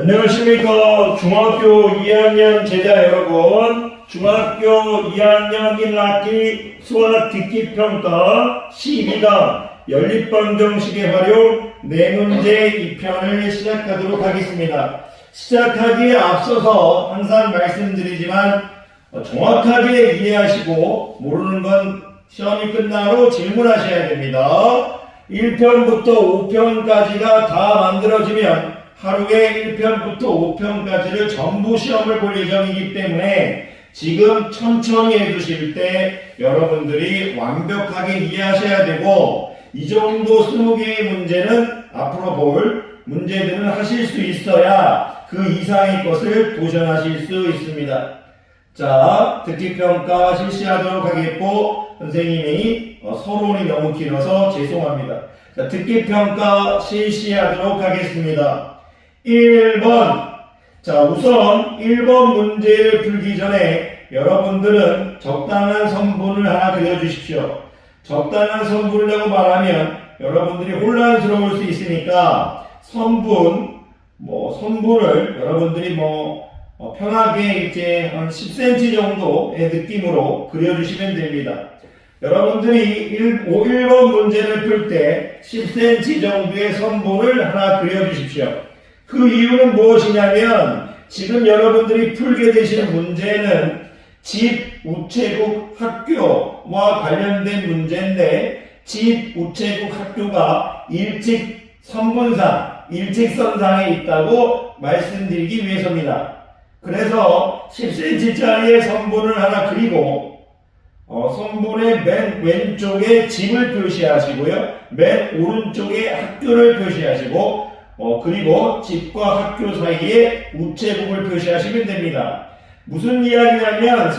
안녕하십니까. 중학교 2학년 제자 여러분. 중학교 2학년 1학기 수학 듣기 평가 12강 연립방 정식의 활용 네 문제 2편을 시작하도록 하겠습니다. 시작하기에 앞서서 항상 말씀드리지만 어, 정확하게 이해하시고 모르는 건 시험이 후 질문하셔야 됩니다. 1편부터 5편까지가 다 만들어지면 하루에 1편부터 5편까지를 전부 시험을 볼 예정이기 때문에 지금 천천히 해두실 때 여러분들이 완벽하게 이해하셔야 되고 이 정도 20개의 문제는 앞으로 볼 문제들은 하실 수 있어야 그 이상의 것을 도전하실 수 있습니다. 자, 듣기평가 실시하도록 하겠고, 선생님이 어, 서론이 너무 길어서 죄송합니다. 자, 듣기평가 실시하도록 하겠습니다. 1번. 자, 우선 1번 문제를 풀기 전에 여러분들은 적당한 선분을 하나 그려주십시오. 적당한 선분이라고 말하면 여러분들이 혼란스러울 수 있으니까 선분, 뭐 선분을 여러분들이 뭐 어, 편하게 이제 한 10cm 정도의 느낌으로 그려주시면 됩니다. 여러분들이 1, 1번 문제를 풀 때 10cm 정도의 선분을 하나 그려주십시오. 그 이유는 무엇이냐면 지금 여러분들이 풀게 되시는 문제는 집, 우체국, 학교와 관련된 문제인데 집, 우체국, 학교가 일직 선분상, 일직선상에 있다고 말씀드리기 위해서입니다. 그래서 10cm짜리의 선분을 하나 그리고 어, 선분의 맨 왼쪽에 집을 표시하시고요. 맨 오른쪽에 학교를 표시하시고 어, 그리고 집과 학교 사이에 우체국을 표시하시면 됩니다. 무슨 이야기냐면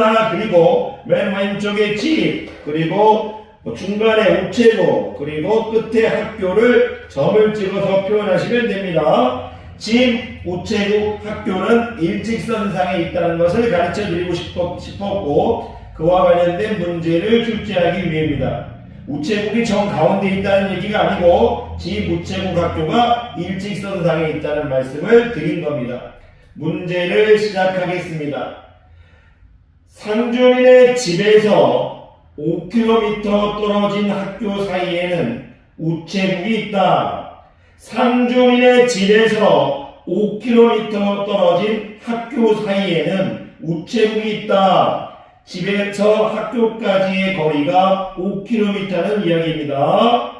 하나 그리고 맨 왼쪽에 집 그리고 뭐 중간에 우체국 그리고 끝에 학교를 점을 찍어서 표현하시면 됩니다. 집, 우체국, 학교는 일직선상에 있다는 것을 가르쳐 드리고 싶었고 그와 관련된 문제를 출제하기 위해입니다. 우체국이 정 가운데 있다는 얘기가 아니고 집 우체국 학교가 일직선상에 있다는 말씀을 드린 겁니다. 문제를 시작하겠습니다. 상준인의 집에서 5km 떨어진 학교 사이에는 우체국이 있다. 상준인의 집에서 5km 떨어진 학교 사이에는 우체국이 있다. 집에서 학교까지의 거리가 5km는 이야기입니다.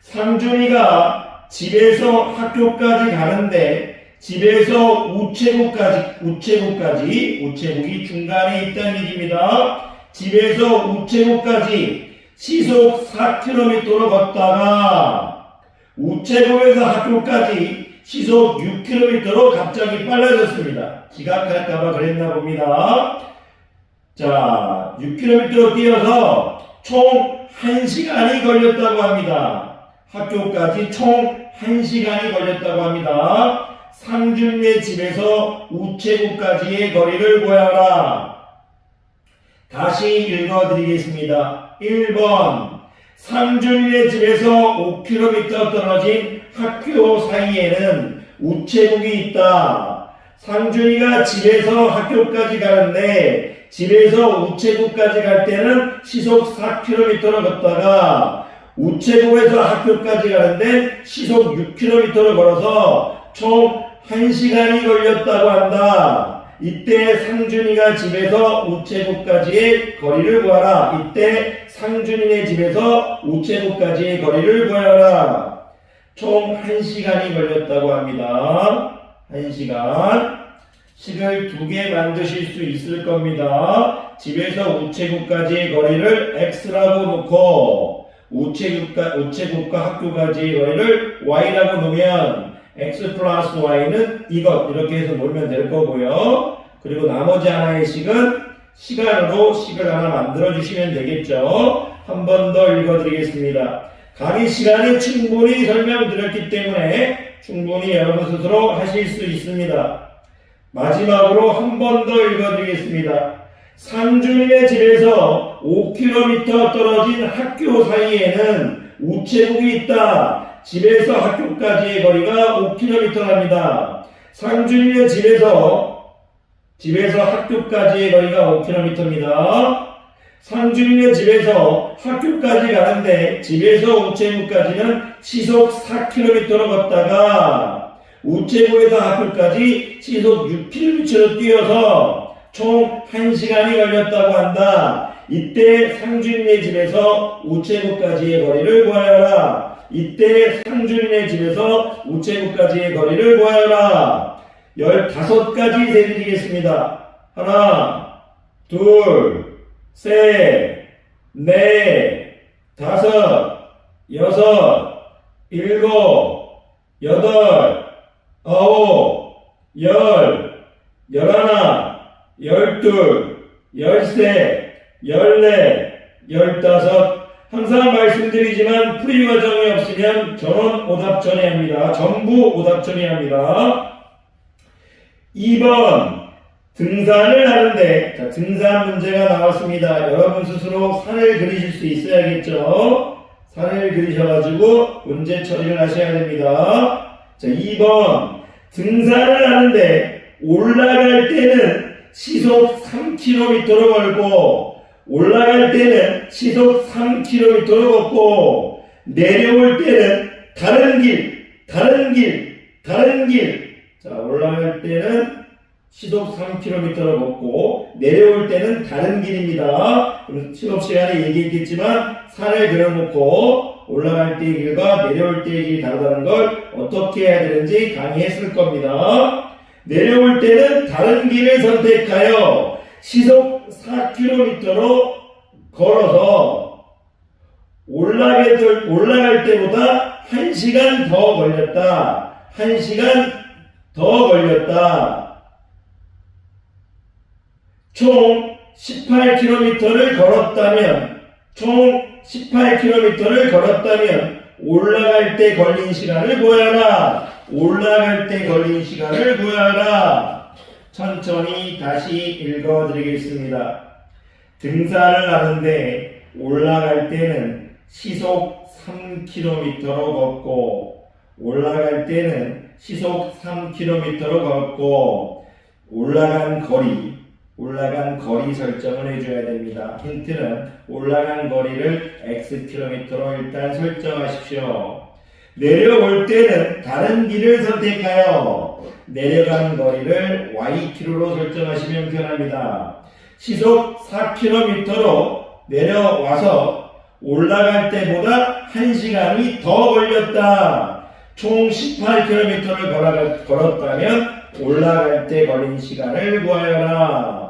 상준이가 집에서 학교까지 가는데 집에서 우체국까지 우체국까지 우체국이 중간에 있다는 얘기입니다. 집에서 우체국까지 시속 4km로 걷다가 우체국에서 학교까지 시속 6km로 갑자기 빨라졌습니다. 지각할까봐 그랬나 봅니다. 자, 6km 뛰어서 총 1시간이 걸렸다고 합니다. 학교까지 총 1시간이 걸렸다고 합니다. 상준의 집에서 우체국까지의 거리를 구하라. 다시 읽어드리겠습니다. 1번. 상준의 집에서 5km 떨어진 학교 사이에는 우체국이 있다. 상준이가 집에서 학교까지 가는데 집에서 우체국까지 갈 때는 시속 4km로 걷다가 우체국에서 학교까지 가는데 시속 6km를 걸어서 총 1시간이 걸렸다고 한다. 이때 상준이가 집에서 우체국까지의 거리를 구하라. 이때 상준이네 집에서 우체국까지의 거리를 구하라. 총 1시간이 걸렸다고 합니다. 1시간. 식을 두 개 만드실 수 있을 겁니다. 집에서 우체국까지의 거리를 x라고 놓고 우체국과, 우체국과 학교까지의 거리를 y라고 놓으면 x 플러스 y는 이것 이렇게 해서 놀면 될 거고요. 그리고 나머지 하나의 식은 시간으로 식을 하나 만들어 주시면 되겠죠. 한 번 더 읽어드리겠습니다. 강의 시간에 충분히 설명드렸기 때문에 충분히 여러분 스스로 하실 수 있습니다. 마지막으로 한 번 더 읽어드리겠습니다. 상준이네 집에서 5km 떨어진 학교 사이에는 우체국이 있다. 집에서 학교까지의 거리가 5km랍니다. 상준이의 집에서 집에서 학교까지의 거리가 5km입니다. 상준이의 집에서 학교까지 가는데 집에서 우체국까지는 시속 4km로 걷다가 우체국에서 학교까지 시속 6km로 뛰어서 총 1시간이 걸렸다고 한다. 이때 상준이의 집에서 우체국까지의 거리를 구하여라. 이때 상준이의 집에서 우체국까지의 거리를 구하여라. 15가지 세드리겠습니다. 하나, 둘, 셋, 넷, 다섯, 여섯, 일곱, 여덟, 아홉, 열, 열하나, 열둘, 열셋, 열넷, 열다섯. 항상 말씀드리지만 풀이 과정이 없으면 전원 오답 전해합니다. 전부 오답 전해합니다. 2번 등산을 하는데 자, 등산 문제가 나왔습니다. 여러분 스스로 산을 그리실 수 있어야겠죠. 산을 그리셔가지고 문제 처리를 하셔야 됩니다. 자 2번 등산을 하는데 올라갈 때는 시속 3km로 걸고 올라갈 때는 시속 3km로 걷고 내려올 때는 다른 길, 다른 길, 다른 길. 자, 올라갈 때는 시속 3km로 걷고 내려올 때는 다른 길입니다. 그럼 실업 시간에 얘기했겠지만 산을 그려놓고 올라갈 때의 길과 내려올 때의 길이 다르다는 걸 어떻게 해야 되는지 강의했을 겁니다. 내려올 때는 다른 길을 선택하여 시속 4km로 걸어서 올라갈, 때- 올라갈 때보다 1시간 더 걸렸다. 1시간 더 걸렸다. 총 18km를 걸었다면, 총 18km를 걸었다면, 올라갈 때 걸린 시간을 구하라. 올라갈 때 걸린 시간을 구하라. 천천히 다시 읽어드리겠습니다. 등산을 하는데 올라갈 때는 시속 3km로 걷고 올라갈 때는 시속 3km로 걷고 올라간 거리 올라간 거리 설정을 해줘야 됩니다. 힌트는 올라간 거리를 xkm로 일단 설정하십시오. 내려올 때는 다른 길을 선택하여 내려간 거리를 ykm로 설정하시면 편합니다. 시속 4km로 내려와서 올라갈 때보다 1시간이 더 걸렸다. 총 18km를 걸었다면 올라갈 때 걸린 시간을 구하여라.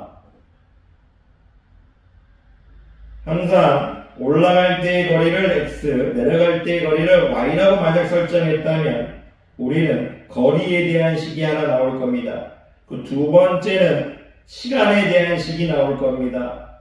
항상 올라갈 때의 거리를 x, 내려갈 때의 거리를 y라고 만약 설정했다면 우리는 거리에 대한 식이 하나 나올 겁니다. 그 두 번째는 시간에 대한 식이 나올 겁니다.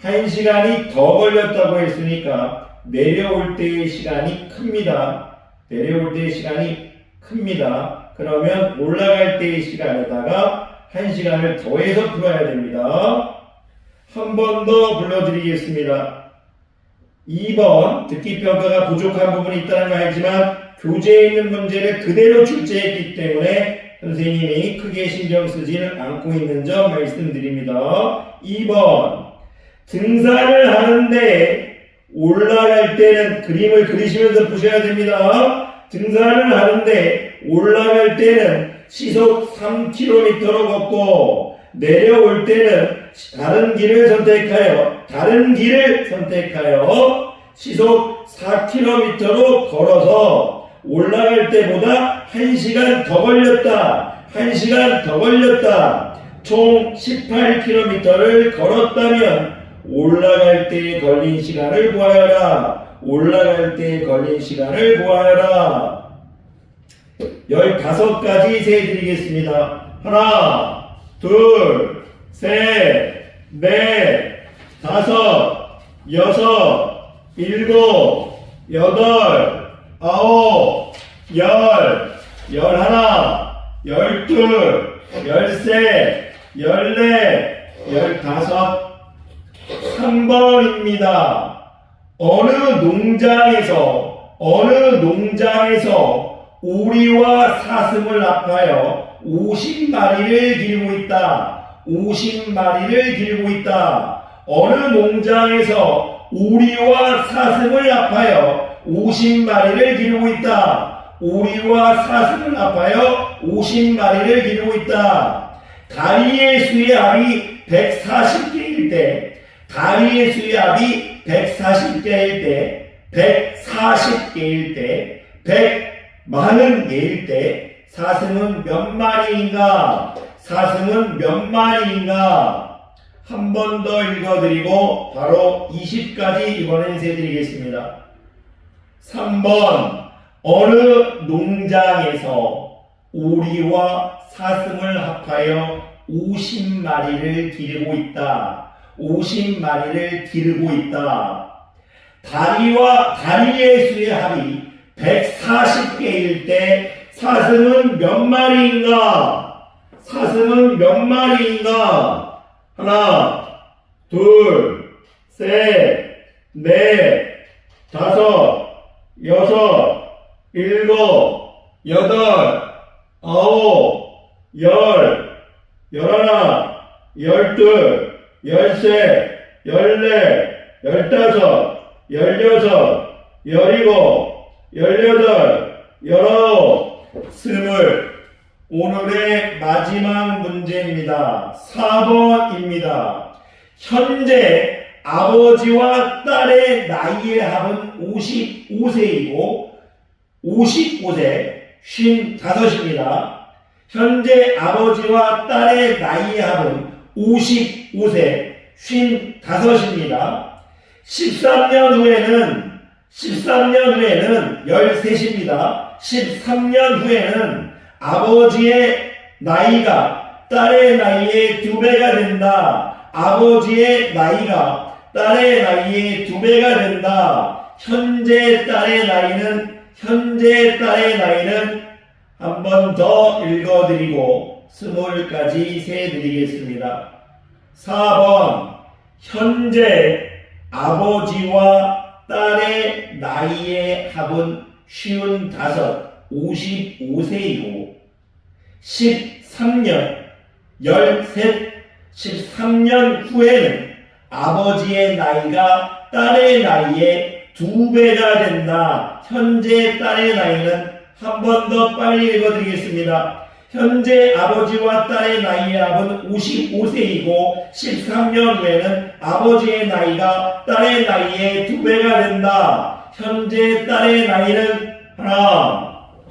한 시간이 더 걸렸다고 했으니까 내려올 때의 시간이 큽니다. 내려올 때의 시간이 큽니다. 그러면 올라갈 때의 시간에다가 한 시간을 더해서 풀어야 됩니다. 한 번 더 불러드리겠습니다. 2번 듣기 평가가 부족한 부분이 있다는 거 알지만 교재에 있는 문제를 그대로 출제했기 때문에 선생님이 크게 신경 쓰지는 않고 있는 점 말씀드립니다. 2번 등산을 하는데 올라갈 때는 그림을 그리시면서 보셔야 됩니다. 등산을 하는데 올라갈 때는 시속 3km로 걷고 내려올 때는 다른 길을 선택하여 다른 길을 선택하여 시속 4km로 걸어서 올라갈 때보다 1시간 더 걸렸다. 1시간 더 걸렸다. 총 18km를 걸었다면 올라갈 때 걸린 시간을 구하여라. 올라갈 때 걸린 시간을 구하여라. 15가지 세 드리겠습니다. 하나, 둘, 셋, 넷, 다섯, 여섯, 일곱, 여덟, 아홉, 열, 열하나, 열둘, 열셋, 열넷, 열다섯, 3번입니다. 어느 농장에서, 어느 농장에서 오리와 사슴을 합하여 50마리를 기르고 있다. 50마리를 기르고 있다. 어느 농장에서 오리와 사슴을 합하여 50마리를 기르고 있다. 오리와 사슴을 합하여 50마리를 기르고 있다. 다리의 수의 합이 140개일 때, 다리의 수의 합이 140개일 때, 140개일 때, 100많은 개일 때, 사슴은 몇 마리인가? 사슴은 몇 마리인가? 한 번 더 읽어드리고 바로 20까지 이번엔 세드리겠습니다. 3번 어느 농장에서 오리와 사슴을 합하여 50마리를 기르고 있다. 50마리를 기르고 있다. 다리와 다리의 수의 합이 140개일 때 사슴은 몇 마리인가? 사슴은 몇 마리인가? 하나, 둘, 셋, 넷, 다섯, 여섯, 일곱, 여덟, 아홉, 열, 열하나, 열둘, 열셋, 열넷, 열다섯, 열여섯, 열일곱, 열여덟, 열아홉, 스물. 오늘의 마지막 문제입니다. 4번입니다. 현재 아버지와 딸의 나이의 합은 55세이고 55세 55입니다. 현재 아버지와 딸의 나이의 합은 55세 55입니다. 13년 후에는 13년 후에는 13입니다. 13년 후에는 아버지의 나이가 딸의 나이의 두 배가 된다. 아버지의 나이가 딸의 나이의 두 배가 된다. 현재 딸의 나이는 현재 딸의 나이는 한 번 더 읽어드리고 스몰까지 세드리겠습니다. 4번 현재 아버지와 딸의 나이의 합은 쉬운 다섯 55세이고 13년 13 13년 후에는 아버지의 나이가 딸의 나이의 두 배가 된다. 현재 딸의 나이는 한 번 더 빨리 읽어드리겠습니다. 현재 아버지와 딸의 나이의 합은 55세이고 13년 후에는 아버지의 나이가 딸의 나이의 두 배가 된다. 현재 딸의 나이는 하나,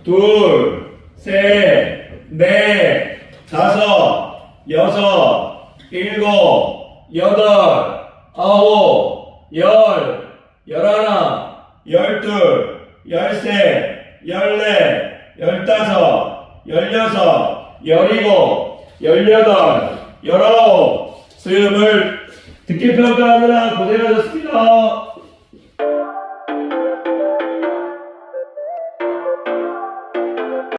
둘, 셋, 넷, 다섯, 여섯, 일곱, 여덟, 아홉, 열, 열하나, 열둘, 열셋, 열넷, 열다섯, 열여섯, 열일곱, 열여덟, 열아홉, 스물. 듣기 평가하느라 고생하셨습니다.